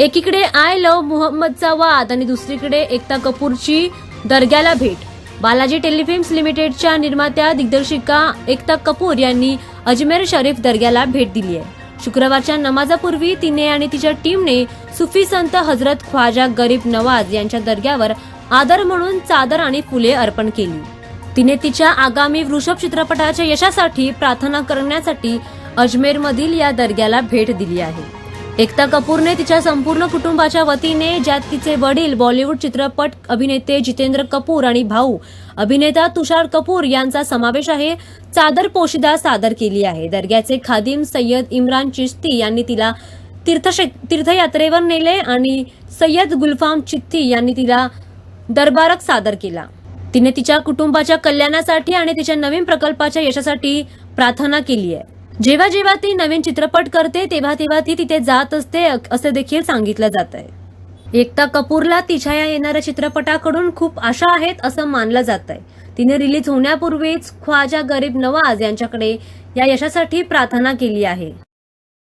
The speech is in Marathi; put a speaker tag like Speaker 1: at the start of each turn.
Speaker 1: एकीकडे आय लव्ह मोहम्मदचा वाद आणि दुसरीकडे एकता कपूरची दर्ग्याला भेट. बालाजी टेलिफिल्म्स लिमिटेडच्या निर्मात्या दिग्दर्शिका एकता कपूर यांनी अजमेर शरीफ दर्ग्याला भेट दिली आहे. शुक्रवारच्या नमाजापूर्वी तिने आणि तिच्या टीमने सुफी संत हजरत ख्वाजा गरीब नवाज यांच्या दर्ग्यावर आदर म्हणून चादर आणि फुले अर्पण केली. तिने तिच्या आगामी वृषभ चित्रपटाच्या यशासाठी प्रार्थना करण्यासाठी अजमेरमधील या दर्ग्याला भेट दिली आहे. एकता कपूरने तिच्या संपूर्ण कुटुंबाच्या वतीने ज्यात तिचे वडील बॉलिवूड चित्रपट अभिनेते जितेंद्र कपूर आणि भाऊ अभिनेता तुषार कपूर यांचा समावेश आहे चादर पोशिदा सादर केली आहे. दर्ग्याचे खादिम सय्यद इम्रान चिश्ती यांनी तिला तीर्थ तीर्थयात्रेवर नेले आणि सय्यद गुलफाम चित्ती यांनी तिला दरबारक सादर केला. तिने तिच्या कुटुंबाच्या कल्याणासाठी आणि तिच्या नवीन प्रकल्पाच्या यशासाठी प्रार्थना केली आहे. जेव्हा जेव्हा ती नवीन चित्रपट करते तेव्हा तेव्हा ती तिथे जात असते असं देखील सांगितलं जात आहे. एकता कपूरला तिच्या या येणाऱ्या चित्रपटाकडून खूप आशा आहेत असं मानलं जात आहे. तिने रिलीज होण्यापूर्वीच ख्वाजा गरीब नवाज यांच्याकडे या यशासाठी प्रार्थना केली आहे.